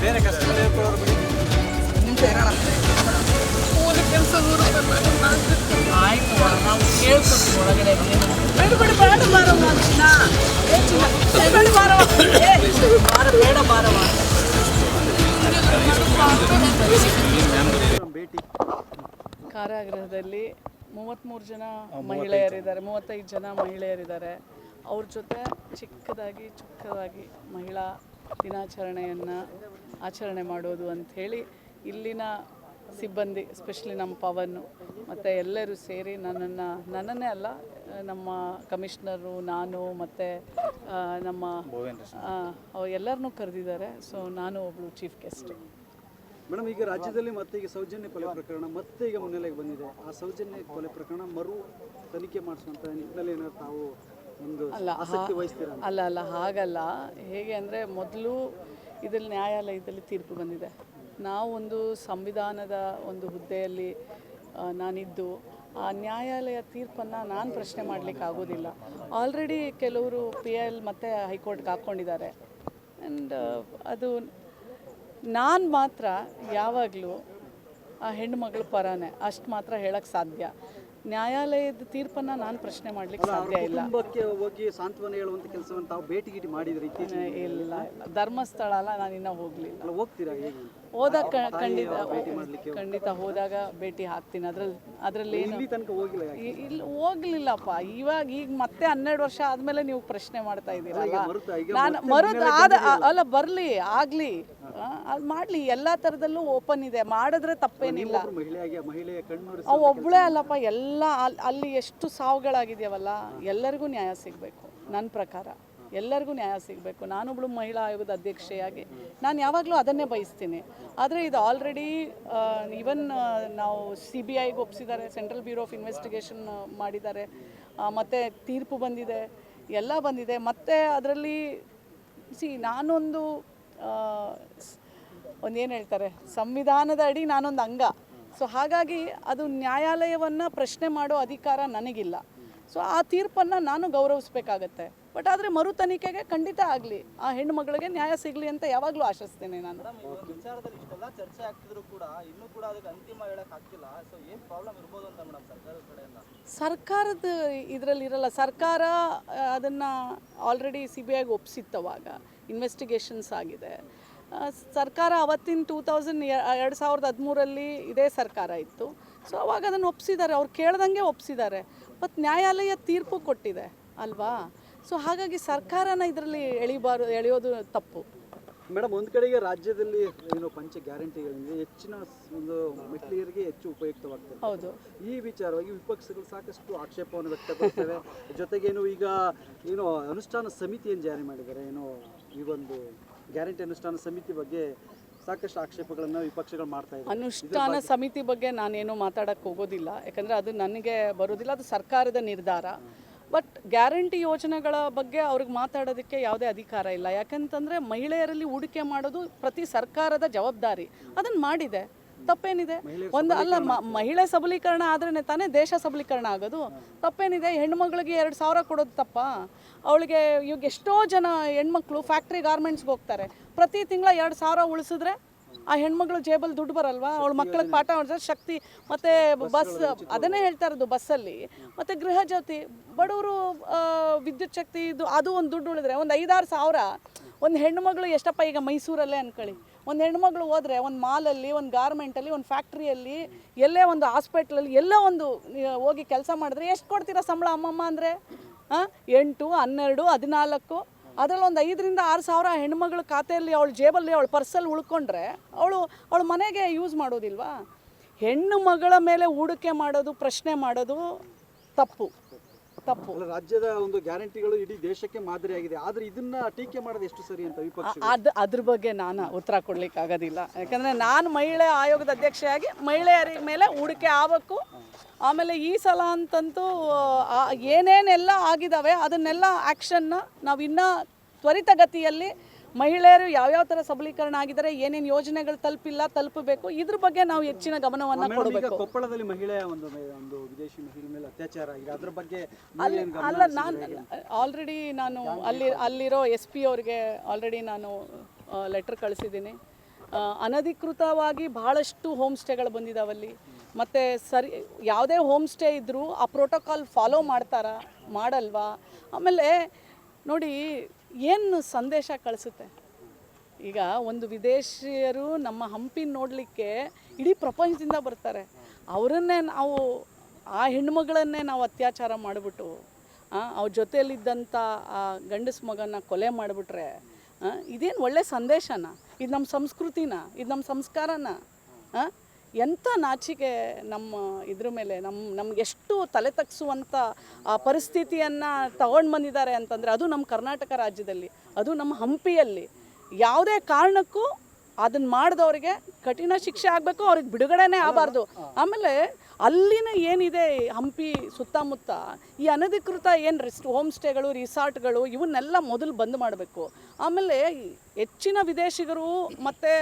ಬೇರೆ ಕಷ್ಟ ಕೆಲಸ ಆಯ್ತು ನಾವು ಕೇಳ್ಕೊಂಡು ಒಳಗಡೆ ಬೇಡ ಬೇಡ ಬೇಡ ಬಾರವ ಬೇಡ ಬಾರವ ಬಾರ ಕಾರಾಗೃಹದಲ್ಲಿ ಮೂವತ್ತ್ಮೂರು ಜನ ಮಹಿಳೆಯರಿದ್ದಾರೆ. ಮೂವತ್ತೈದು ಜನ ಮಹಿಳೆಯರಿದ್ದಾರೆ. ಅವ್ರ ಜೊತೆ ಚಿಕ್ಕದಾಗಿ ಚಿಕ್ಕದಾಗಿ ಮಹಿಳಾ ದಿನಾಚರಣೆಯನ್ನು ಆಚರಣೆ ಮಾಡೋದು ಅಂಥೇಳಿ ಇಲ್ಲಿನ ಸಿಬ್ಬಂದಿ ಸ್ಪೆಷಲಿ ನಮ್ಮ ಪವನ್ನು ಮತ್ತು ಎಲ್ಲರೂ ಸೇರಿ ನನ್ನನ್ನು ನನ್ನನ್ನೇ ಅಲ್ಲ ನಮ್ಮ ಕಮಿಷ್ನರು ನಾನು ಮತ್ತು ನಮ್ಮ ಎಲ್ಲರನ್ನೂ ಕರೆದಿದ್ದಾರೆ. ಸೊ ನಾನು ಒಬ್ಬಳು ಚೀಫ್ ಗೆಸ್ಟ್ ಮೇಡಮ್ ಈಗ ರಾಜ್ಯದಲ್ಲಿ ಮತ್ತೆ ಈಗ ಸೌಜನ್ಯ ಕೊಲೆ ಪ್ರಕರಣ ಮತ್ತೆ ಈಗ ಮುನ್ನೆಲೆಗೆ ಬಂದಿದೆ. ಆ ಸೌಜನ್ಯ ಕೊಲೆ ಪ್ರಕರಣ ಮರು ತನಿಖೆ ಮಾಡಿಸುವಂತ ನಿಟ್ಟಿನಲ್ಲಿ ಏನಾದ್ರು ತಾವು ಒಂದು ಅಲ್ಲ ಆಸಕ್ತಿ ವಹಿಸ್ತೀರಾ ಅಲ್ಲ ಅಲ್ಲ ಹಾಗಲ್ಲ. ಹೇಗೆ ಅಂದರೆ ಮೊದಲು ಇದರಲ್ಲಿ ನ್ಯಾಯಾಲಯದಲ್ಲಿ ತೀರ್ಪು ಬಂದಿದೆ. ನಾವು ಒಂದು ಸಂವಿಧಾನದ ಒಂದು ಹುದ್ದೆಯಲ್ಲಿ ನಾನಿದ್ದು. ಆ ನ್ಯಾಯಾಲಯ ತೀರ್ಪನ್ನು ನಾನು ಪ್ರಶ್ನೆ ಮಾಡಲಿಕ್ಕೆ ಆಗೋದಿಲ್ಲ. ಆಲ್ರೆಡಿ ಕೆಲವರು ಪಿ ಎಲ್ ಮತ್ತು ಹೈಕೋರ್ಟ್ಗೆ ಹಾಕ್ಕೊಂಡಿದ್ದಾರೆ ಆ್ಯಂಡ್ ಅದು ನಾನು ಮಾತ್ರ ಯಾವಾಗಲೂ ಆ ಹೆಣ್ಣುಮಗಳ ಪರನೇ ಅಷ್ಟು ಮಾತ್ರ ಹೇಳಕ್ಕೆ ಸಾಧ್ಯ. ನ್ಯಾಯಾಲಯದ ತೀರ್ಪನ್ನು ನಾನು ಪ್ರಶ್ನೆ ಮಾಡಲಿಕ್ಕೆ ಸಾಧ್ಯ ಇಲ್ಲ. ಕುಟುಂಬಕ್ಕೆ ಹೋಗಿ ಸಾಂತ್ವನ ಹೇಳುವಂಥ ಕೆಲಸವನ್ನು ತಾವು ಭೇಟಿ ಗೀಟಿ ಮಾಡಿದ್ರಿ ಇಲ್ಲ ಧರ್ಮಸ್ಥಳ ಅಲ್ಲ ನಾನು ಇನ್ನೂ ಹೋಗಲಿಲ್ಲ. ಹೋಗ್ತೀರಾ ಹೇಗೆ? ಹೋದಾಗ ಖಂಡಿತ ಖಂಡಿತ ಹೋದಾಗ ಭೇಟಿ ಹಾಕ್ತೀನಿ. ಅದ್ರಲ್ಲಿ ಅದರಲ್ಲಿ ಏನು ಇಲ್ಲಿ ಹೋಗ್ಲಿಲ್ಲಪ್ಪ. ಇವಾಗ ಈಗ ಮತ್ತೆ ಹನ್ನೆರಡು ವರ್ಷ ಆದ್ಮೇಲೆ ನೀವು ಪ್ರಶ್ನೆ ಮಾಡ್ತಾ ಇದ್ದೀರಲ್ಲ ನಾನು ಮರದ ಆದ ಅಲ್ಲ ಬರಲಿ ಆಗಲಿ. ಅದು ಮಾಡಲಿ. ಎಲ್ಲ ಥರದಲ್ಲೂ ಓಪನ್ ಇದೆ. ಮಾಡಿದ್ರೆ ತಪ್ಪೇನಿಲ್ಲ. ಒಬ್ಬಳೇ ಅಲ್ಲಪ್ಪ ಎಲ್ಲ ಅಲ್- ಅಲ್ಲಿ ಎಷ್ಟು ಸಾವುಗಳಾಗಿದೆಯವಲ್ಲ ಎಲ್ಲರಿಗೂ ನ್ಯಾಯ ಸಿಗಬೇಕು ನನ್ನ ಪ್ರಕಾರ. ಎಲ್ಲರಿಗೂ ನ್ಯಾಯ ಸಿಗಬೇಕು. ನಾನೊಬ್ಳು ಮಹಿಳಾ ಆಯೋಗದ ಅಧ್ಯಕ್ಷೆಯಾಗಿ. ನಾನು ಯಾವಾಗಲೂ ಅದನ್ನೇ ಬಯಸ್ತೀನಿ. ಆದರೆ ಇದು ಆಲ್ರೆಡಿ ಈವನ್ ನಾವು ಸಿ ಬಿ ಐಗೆ ಒಪ್ಪಿಸಿದ್ದಾರೆ ಸೆಂಟ್ರಲ್ ಬ್ಯೂರೋ ಆಫ್ ಇನ್ವೆಸ್ಟಿಗೇಷನ್ ಮಾಡಿದ್ದಾರೆ. ಮತ್ತು ತೀರ್ಪು ಬಂದಿದೆ. ಎಲ್ಲ ಬಂದಿದೆ. ಮತ್ತು ಅದರಲ್ಲಿ ಸಿ ನಾನೊಂದು ಒಂದೇನು ಹೇಳ್ತಾರೆ, ಸಂವಿಧಾನದ ಅಡಿ ನಾನೊಂದು ಅಂಗ. ಸೊ ಹಾಗಾಗಿ ಅದು ನ್ಯಾಯಾಲಯವನ್ನು ಪ್ರಶ್ನೆ ಮಾಡೋ ಅಧಿಕಾರ ನನಗಿಲ್ಲ. ಸೊ ಆ ತೀರ್ಪನ್ನು ನಾನು ಗೌರವಿಸ್ಬೇಕಾಗತ್ತೆ. ಬಟ್ ಆದರೆ ಮರು ತನಿಖೆಗೆ ಖಂಡಿತ ಆಗಲಿ. ಆ ಹೆಣ್ಣು ಮಗಳಿಗೆ ನ್ಯಾಯ ಸಿಗಲಿ ಅಂತ ಯಾವಾಗಲೂ ಆಶಿಸ್ತೇನೆ ನಾನು. ವಿಚಾರದಲ್ಲಿ ಇಷ್ಟೆಲ್ಲ ಚರ್ಚೆ ಆಗ್ತಿದ್ರು ಕೂಡ ಇನ್ನೂ ಕೂಡ ಅದಕ್ಕೆ ಅಂತಿಮ ಹೇಳಕ್ ಆಗ್ತಿಲ್ಲ. ಸೊ ಏನು ಪ್ರಾಬ್ಲಮ್ ಇರ್ಬೋದು ಅಂತ ಮೇಡಮ್ ಸರ್ಕಾರದ ಕಡೆಯಿಂದ? ಸರ್ಕಾರದ ಇದರಲ್ಲಿ ಇರಲ್ಲ. ಸರ್ಕಾರ ಅದನ್ನು ಆಲ್ರೆಡಿ ಸಿ ಬಿ ಐಗೆ ಒಪ್ಸಿತ್ತವಾಗ. ಇನ್ವೆಸ್ಟಿಗೇಷನ್ಸ್ ಆಗಿದೆ. ಸರ್ಕಾರ ಅವತ್ತಿನ ಟೂ ತೌಸಂಡ್ ಎರಡು ಸಾವಿರದ ಹದಿಮೂರಲ್ಲಿ ಇದೇ ಸರ್ಕಾರ ಇತ್ತು. ಸೊ ಅವಾಗ ಅದನ್ನು ಒಪ್ಸಿದ್ದಾರೆ. ಅವ್ರು ಕೇಳ್ದಂಗೆ ಒಪ್ಸಿದ್ದಾರೆ. ಮತ್ತು ನ್ಯಾಯಾಲಯ ತೀರ್ಪು ಕೊಟ್ಟಿದೆ. ಅಲ್ವಾ? ಸೊ ಹಾಗಾಗಿ ಸರ್ಕಾರನ ಇದರಲ್ಲಿ ಎಳಿಬಾರ ಎಳೆಯೋದು ತಪ್ಪು. ಮೇಡಮ್ ಒಂದು ಕಡೆಗೆ ರಾಜ್ಯದಲ್ಲಿ ಏನು ಪಂಚ ಗ್ಯಾರಂಟಿಗಳಿಂದ ಹೆಚ್ಚಿನ ಒಂದು ಮಹಿಳೆಯರಿಗೆ ಹೆಚ್ಚು ಉಪಯುಕ್ತವಾಗ್ತದೆ. ಹೌದು. ಈ ವಿಚಾರವಾಗಿ ವಿಪಕ್ಷಗಳು ಸಾಕಷ್ಟು ಆಕ್ಷೇಪವನ್ನು ವ್ಯಕ್ತಪಡಿಸ್ತವೆ. ಜೊತೆಗೇನು ಈಗ ಏನು ಅನುಷ್ಠಾನ ಸಮಿತಿಯನ್ನು ಜಾರಿ ಮಾಡಿದ್ದಾರೆ ಏನು ಈ ಒಂದು ಗ್ಯಾರಂಟಿ ಅನುಷ್ಠಾನ ಸಮಿತಿ ಬಗ್ಗೆ ಸಾಕಷ್ಟು ಆಕ್ಷೇಪಗಳನ್ನು ವಿಪಕ್ಷಗಳು ಮಾಡ್ತಾ ಇದ್ದಾರೆ. ಅನುಷ್ಠಾನ ಸಮಿತಿ ಬಗ್ಗೆ ನಾನೇನು ಮಾತಾಡಕ್ಕೆ ಹೋಗೋದಿಲ್ಲ. ಯಾಕಂದರೆ ಅದು ನನಗೆ ಬರೋದಿಲ್ಲ ಅದು ಸರ್ಕಾರದ ನಿರ್ಧಾರ. ಬಟ್ ಗ್ಯಾರಂಟಿ ಯೋಜನೆಗಳ ಬಗ್ಗೆ ಅವ್ರಿಗೆ ಮಾತಾಡೋದಕ್ಕೆ ಯಾವುದೇ ಅಧಿಕಾರ ಇಲ್ಲ. ಯಾಕಂತಂದರೆ ಮಹಿಳೆಯರಲ್ಲಿ ಹೂಡಿಕೆ ಮಾಡೋದು ಪ್ರತಿ ಸರ್ಕಾರದ ಜವಾಬ್ದಾರಿ. ಅದನ್ನು ಮಾಡಿದೆ. ತಪ್ಪೇನಿದೆ? ಒಂದು ಅಲ್ಲ ಮ- ಮಹಿಳೆ ಸಬಲೀಕರಣ ಆದ್ರೇ ತಾನೇ ದೇಶ ಸಬಲೀಕರಣ ಆಗೋದು? ತಪ್ಪೇನಿದೆ? ಹೆಣ್ಮಗಳಿಗೆ ಎರಡು ಸಾವಿರ ಕೊಡೋದು ತಪ್ಪ? ಅವಳಿಗೆ ಇವಾಗ ಎಷ್ಟೋ ಜನ ಹೆಣ್ಮಕ್ಳು ಫ್ಯಾಕ್ಟ್ರಿ ಗಾರ್ಮೆಂಟ್ಸ್ಗೆ ಹೋಗ್ತಾರೆ. ಪ್ರತಿ ತಿಂಗಳ ಎರಡು ಸಾವಿರ ಉಳಿಸಿದ್ರೆ ಆ ಹೆಣ್ಮಗಳು ಜೇಬಲ್ಲಿ ದುಡ್ಡು ಬರಲ್ವಾ? ಅವಳ ಮಕ್ಕಳಿಗೆ ಪಾಠ ಮಾಡಿದ್ರೆ ಶಕ್ತಿ. ಮತ್ತು ಬಸ್ ಅದನ್ನೇ ಹೇಳ್ತಾ ಇರೋದು ಬಸ್ಸಲ್ಲಿ. ಮತ್ತು ಗೃಹ ಜ್ಯೋತಿ ಬಡವರು ವಿದ್ಯುತ್ ಶಕ್ತಿ ಇದು ಅದು ಒಂದು ದುಡ್ಡು ಉಳಿದ್ರೆ ಒಂದು ಐದಾರು ಸಾವಿರ ಒಂದು ಹೆಣ್ಮಗಳು ಎಷ್ಟಪ್ಪ ಈಗ ಮೈಸೂರಲ್ಲೇ ಅನ್ಕೊಳ್ಳಿ. ಒಂದು ಹೆಣ್ಮಗಳು ಹೋದರೆ ಒಂದು ಮಾಲಲ್ಲಿ ಒಂದು ಗಾರ್ಮೆಂಟಲ್ಲಿ ಒಂದು ಫ್ಯಾಕ್ಟ್ರಿಯಲ್ಲಿ ಎಲ್ಲೇ ಒಂದು ಹಾಸ್ಪಿಟ್ಲಲ್ಲಿ ಎಲ್ಲ ಒಂದು ಹೋಗಿ ಕೆಲಸ ಮಾಡಿದ್ರೆ ಎಷ್ಟು ಕೊಡ್ತೀರಾ ಸಂಬಳ ಅಮ್ಮಮ್ಮ ಅಂದರೆ? ಹಾಂ ಎಂಟು ಹನ್ನೆರಡು ಹದಿನಾಲ್ಕು? ಅದರಲ್ಲಿ ಒಂದು ಐದರಿಂದ ಆರು ಸಾವಿರ ಹೆಣ್ಮಗಳ ಖಾತೆಯಲ್ಲಿ ಅವಳ ಜೇಬಲ್ಲಿ ಅವಳ ಪರ್ಸಲ್ಲಿ ಉಳ್ಕೊಂಡ್ರೆ ಅವಳು ಅವಳು ಮನೆಗೆ ಯೂಸ್ ಮಾಡೋದಿಲ್ವಾ? ಹೆಣ್ಣು ಮಗಳ ಮೇಲೆ ಹೂಡಿಕೆ ಮಾಡೋದು, ಪ್ರಶ್ನೆ ಮಾಡೋದು ತಪ್ಪು. ತಪ್ಪು. ರಾಜ್ಯದ ಒಂದು ಗ್ಯಾರಂಟಿಗಳು ಇಡೀ ದೇಶಕ್ಕೆ ಮಾದರಿಯಾಗಿದೆ. ಆದ್ರೆ ಇದನ್ನ ಟೀಕೆ ಮಾಡೋದು ಎಷ್ಟು ಸರಿ ಅಂತ ವಿಪಕ್ಷ ಅದು ಅದ್ರ ಬಗ್ಗೆ ನಾನು ಉತ್ತರ ಕೊಡ್ಲಿಕ್ಕೆ ಆಗೋದಿಲ್ಲ. ಯಾಕಂದ್ರೆ ನಾನು ಮಹಿಳೆ ಆಯೋಗದ ಅಧ್ಯಕ್ಷೆಯಾಗಿ ಮಹಿಳೆಯರ ಮೇಲೆ ಹೂಡಿಕೆ ಆಗಬೇಕು. ಆಮೇಲೆ ಈ ಸಲ ಅಂತಂತೂ ಏನೇನೆಲ್ಲ ಆಗಿದ್ದಾವೆ ಅದನ್ನೆಲ್ಲ ಆ್ಯಕ್ಷನ್ನ ನಾವು ಇನ್ನೂ ತ್ವರಿತಗತಿಯಲ್ಲಿ ಮಹಿಳೆಯರು ಯಾವ್ಯಾವ ಥರ ಸಬಲೀಕರಣ ಆಗಿದ್ದಾರೆ ಏನೇನು ಯೋಜನೆಗಳು ತಲುಪಿಲ್ಲ ತಲುಪಬೇಕು ಇದ್ರ ಬಗ್ಗೆ ನಾವು ಹೆಚ್ಚಿನ ಗಮನವನ್ನು ಕೊಡಬೇಕು. ಕೊಪ್ಪಳದಲ್ಲಿ ಮಹಿಳೆಯ ಒಂದು ಒಂದು ವಿದೇಶಿ ಮಹಿಳೆ ಮೇಲೆ ಅತ್ಯಾಚಾರ ಆಗಿದೆ. ಅದ್ರ ಬಗ್ಗೆ ಅಲ್ಲಿ ಅಲ್ಲ ನಾನು ಆಲ್ರೆಡಿ ನಾನು ಅಲ್ಲಿ ಅಲ್ಲಿರೋ ಎಸ್ ಪಿ ಅವ್ರಿಗೆ ಆಲ್ರೆಡಿ ನಾನು ಲೆಟ್ರ್ ಕಳಿಸಿದ್ದೀನಿ. ಅನಧಿಕೃತವಾಗಿ ಭಾಳಷ್ಟು ಹೋಮ್ ಸ್ಟೇಗಳು ಬಂದಿದ್ದಾವಲ್ಲಿ ಮತ್ತು ಸರಿ ಯಾವುದೇ ಹೋಮ್ ಸ್ಟೇ ಇದ್ದರೂ ಆ ಪ್ರೋಟೋಕಾಲ್ ಫಾಲೋ ಮಾಡ್ತಾರಾ ಮಾಡಲ್ವಾ? ಆಮೇಲೆ ನೋಡಿ ಏನು ಸಂದೇಶ ಕಳಿಸುತ್ತೆ? ಈಗ ಒಂದು ವಿದೇಶಿಯರು ನಮ್ಮ ಹಂಪಿ ನೋಡಲಿಕ್ಕೆ ಇಡೀ ಪ್ರಪಂಚದಿಂದ ಬರ್ತಾರೆ. ಅವರನ್ನೇ ನಾವು, ಆ ಹೆಣ್ಮಗಳನ್ನೇ ನಾವು ಅತ್ಯಾಚಾರ ಮಾಡಿಬಿಟ್ಟು ಅವ್ರ ಜೊತೆಯಲ್ಲಿದ್ದಂಥ, ಆ, ಗಂಡಸ ಮಗನ ಕೊಲೆ ಮಾಡಿಬಿಟ್ರೆ ಇದೇನು ಒಳ್ಳೆ ಸಂದೇಶನ? ಇದು ನಮ್ಮ ಸಂಸ್ಕೃತಿನ? ಇದು ನಮ್ಮ ಸಂಸ್ಕಾರನ? ಎಂಥ ನಾಚಿಕೆ ನಮ್ಮ ಇದ್ರ ಮೇಲೆ ನಮ್ಮ ನಮ್ಗೆ ಎಷ್ಟು ತಲೆ ತಗ್ಸುವಂಥ ಆ ಪರಿಸ್ಥಿತಿಯನ್ನು ತಗೊಂಡು ಬಂದಿದ್ದಾರೆ ಅಂತಂದರೆ ಅದು ನಮ್ಮ ಕರ್ನಾಟಕ ರಾಜ್ಯದಲ್ಲಿ, ಅದು ನಮ್ಮ ಹಂಪಿಯಲ್ಲಿ. ಯಾವುದೇ ಕಾರಣಕ್ಕೂ ಅದನ್ನ ಮಾಡಿದವ್ರಿಗೆ ಕಠಿಣ ಶಿಕ್ಷೆ ಆಗಬೇಕು, ಅವ್ರಿಗೆ ಬಿಡುಗಡೆನೇ ಆಗಬಾರ್ದು. ಆಮೇಲೆ ಅಲ್ಲಿನ ಏನಿದೆ ಹಂಪಿ ಸುತ್ತಮುತ್ತ, ಈ ಅನಧಿಕೃತ ಏನು ರೆಸ್ಟ್ ಹೋಮ್ ಸ್ಟೇಗಳು, ರಿಸಾರ್ಟ್ಗಳು, ಇವನ್ನೆಲ್ಲ ಮೊದಲು ಬಂದ್ ಮಾಡಬೇಕು. ಆಮೇಲೆ ಹೆಚ್ಚಿನ ವಿದೇಶಿಗರು ಮತ್ತು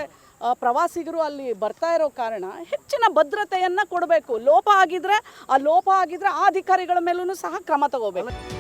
ಪ್ರವಾಸಿಗರು ಅಲ್ಲಿ ಬರ್ತಾ ಇರೋ ಕಾರಣ ಹೆಚ್ಚಿನ ಭದ್ರತೆಯನ್ನು ಕೊಡಬೇಕು. ಲೋಪ ಆಗಿದ್ರೆ, ಆ ಲೋಪ ಆಗಿದ್ರೆ ಆ ಅಧಿಕಾರಿಗಳ ಮೇಲೂ ಸಹ ಕ್ರಮ ತಗೋಬೇಕು.